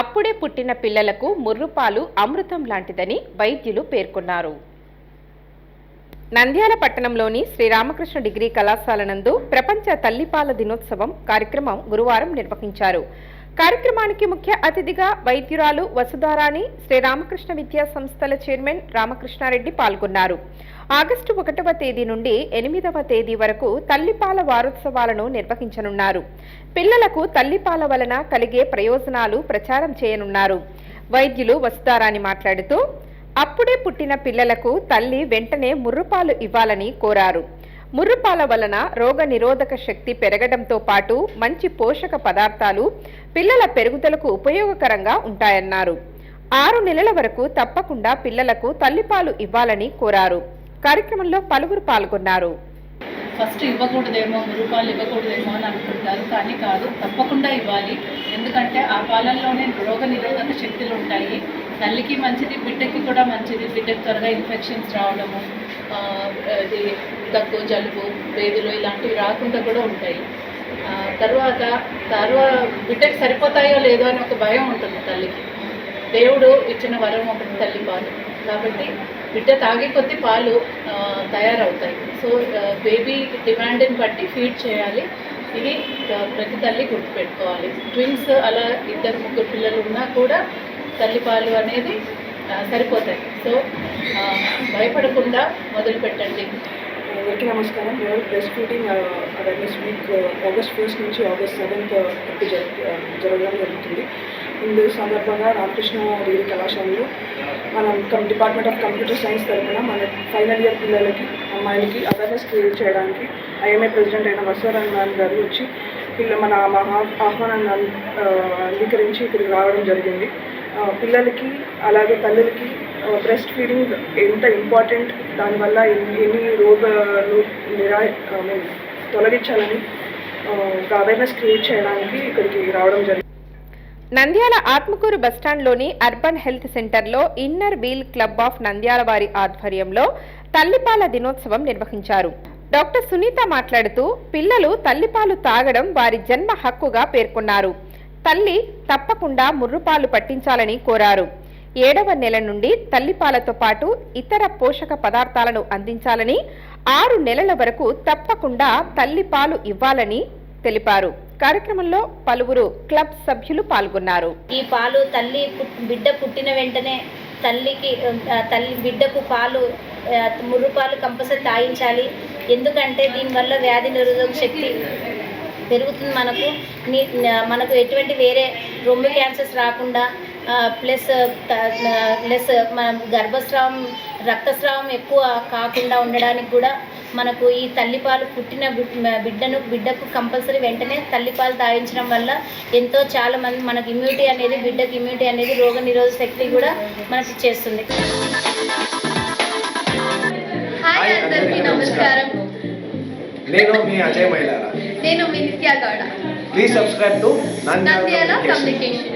అప్పుడే పుట్టిన పిల్లలకు ముర్రుపాలు అమృతం లాంటిదని వైద్యులు పేర్కొన్నారు. నంద్యాల పట్టణంలోని శ్రీరామకృష్ణ డిగ్రీ కళాశాల నందు ప్రపంచ తల్లిపాల దినోత్సవం కార్యక్రమం గురువారం నిర్వహించారు. కార్యక్రమానికి ముఖ్య అతిథిగా వైద్యురాలు వసుధారాణి శ్రీరామకృష్ణ విద్యా సంస్థల చైర్మన్ రామకృష్ణారెడ్డి పాల్గొన్నారు. ఆగస్టు ఒకటవ తేదీ నుండి ఎనిమిదవ తేదీ వరకు తల్లిపాల వారోత్సవాలను నిర్వహించనున్నారు. పిల్లలకు తల్లిపాల వలన కలిగే ప్రయోజనాలు ప్రచారం చేయనున్నారు. వైద్యులు వసుధారాణి మాట్లాడుతూ అప్పుడే పుట్టిన పిల్లలకు తల్లి వెంటనే ముర్రుపాలు ఇవ్వాలని కోరారు. ముర్రుపాల వలన రోగ నిరోధక శక్తి పెరగడంతో పాటు మంచి పోషక పదార్థాలు పిల్లల పెరుగుదలకు ఉపయోగకరంగా ఉంటాయన్నారు. ఆరు నెలల వరకు తప్పకుండా పిల్లలకు తల్లిపాలు ఇవ్వాలని కోరారు. కార్యక్రమంలో పలువురు పాల్గొన్నారు. ఫస్ట్ ఇవ్వకూడదేమో రూపాయలు ఇవ్వకూడదేమో అని అనుకుంటారు కానీ కాదు తప్పకుండా ఇవ్వాలి. ఎందుకంటే ఆ పాలల్లోనే రోగ నిరోధక శక్తులు ఉంటాయి. తల్లికి మంచిది బిడ్డకి కూడా మంచిది. బిడ్డకి త్వరగా ఇన్ఫెక్షన్స్ రావడము ఇది దగ్గు జలుబు వేదులు ఇలాంటివి రాకుండా కూడా ఉంటాయి. తర్వాత తర్వాత బిడ్డకి సరిపోతాయో లేదో అని ఒక భయం ఉంటుంది తల్లికి. దేవుడు ఇచ్చిన వరం ఒకటి తల్లి పాలు. కాబట్టి బిడ్డ తాగే కొద్ది పాలు తయారవుతాయి. సో బేబీ డిమాండ్ని బట్టి ఫీడ్ చేయాలి. ఇది ప్రతి తల్లి గుర్తుపెట్టుకోవాలి. ట్విన్స్ అలా ఇద్దరు ముగ్గురు పిల్లలు ఉన్నా కూడా తల్లి పాలు అనేది సరిపోతాయి. సో భయపడకుండా మొదలు పెట్టండి అందరికీ నమస్కారం. మేము press meeting awareness week August first నుంచి ఆగస్ట్ సెవెంత్ వరకు జరగడం జరుగుతుంది. ఇందు సందర్భంగా రామకృష్ణ డిగ్రీ కళాశాలలో మనం డిపార్ట్మెంట్ ఆఫ్ కంప్యూటర్ సైన్స్ తరఫున మన ఫైనల్ ఇయర్ పిల్లలకి అమ్మాయిలకి అవేర్నెస్ క్రియేట్ చేయడానికి ఐఎంఏ ప్రెసిడెంట్ అయిన వసవరంగన్ గారు వచ్చి పిల్ల మన మహా ఆహ్వానాన్ని అం- అంగీకరించి ఇక్కడికి రావడం జరిగింది. పిల్లలకి అలాగే తల్లులకి బ్రెస్ట్ ఫీడింగ్ ఎంత ఇంపార్టెంట్ దానివల్ల ఎన్ని రోగాలు నిరా మీన్ తొలగించాలని అవేర్నెస్ క్రియేట్ చేయడానికి ఇక్కడికి రావడం జరిగింది. నంద్యాల ఆత్మకూరు బస్టాండ్లోని అర్బన్ హెల్త్ సెంటర్లో inner wheel club of Nandyal వారి ఆధ్వర్యంలో తల్లిపాల దినోత్సవం నిర్వహించారు. డాక్టర్ సునీత మాట్లాడుతూ పిల్లలు తల్లిపాలు తాగడం వారి జన్మ హక్కుగా పేర్కొన్నారు. తల్లి తప్పకుండా ముర్రుపాలు పట్టించాలని కోరారు. ఏడవ నెల నుండి తల్లిపాలతో పాటు ఇతర పోషక పదార్థాలను అందించాలని ఆరు నెలల వరకు తప్పకుండా తల్లిపాలు ఇవ్వాలని తెలిపారు. కార్యక్రమంలో పలువురు క్లబ్ సభ్యులు పాల్గొన్నారు. ఈ పాలు తల్లి బిడ్డ పుట్టిన వెంటనే తల్లికి తల్లి బిడ్డకు పాలు ముర్రుపాలు ముర్రు పాలు కంపల్సరీ తాగించాలి. ఎందుకంటే దీనివల్ల వ్యాధి నిరోధక శక్తి పెరుగుతుంది మనకు. నీ మనకు ఎటువంటి వేరే రొమ్ము క్యాన్సర్స్ రాకుండా ప్లస్ ప్లస్ మన గర్భస్రావం రక్తస్రావం ఎక్కువ కాకుండా ఉండడానికి కూడా మనకు ఈ తల్లిపాలు పుట్టిన బిడ్- బిడ్డను బిడ్డకు కంపల్సరీ వెంటనే తల్లిపాలు తాగించడం వల్ల ఎంతో చాలా మంది మనకి ఇమ్యూనిటీ అనేది బిడ్డకి ఇమ్యూనిటీ అనేది రోగ నిరోధక శక్తి కూడా మనకి చేస్తుంది. హాయ్ అందరికీ నమస్కారం. నేను మీ అజయ్ మైలారా నేను మీ Nitya Gowda please subscribe to Nandyal communication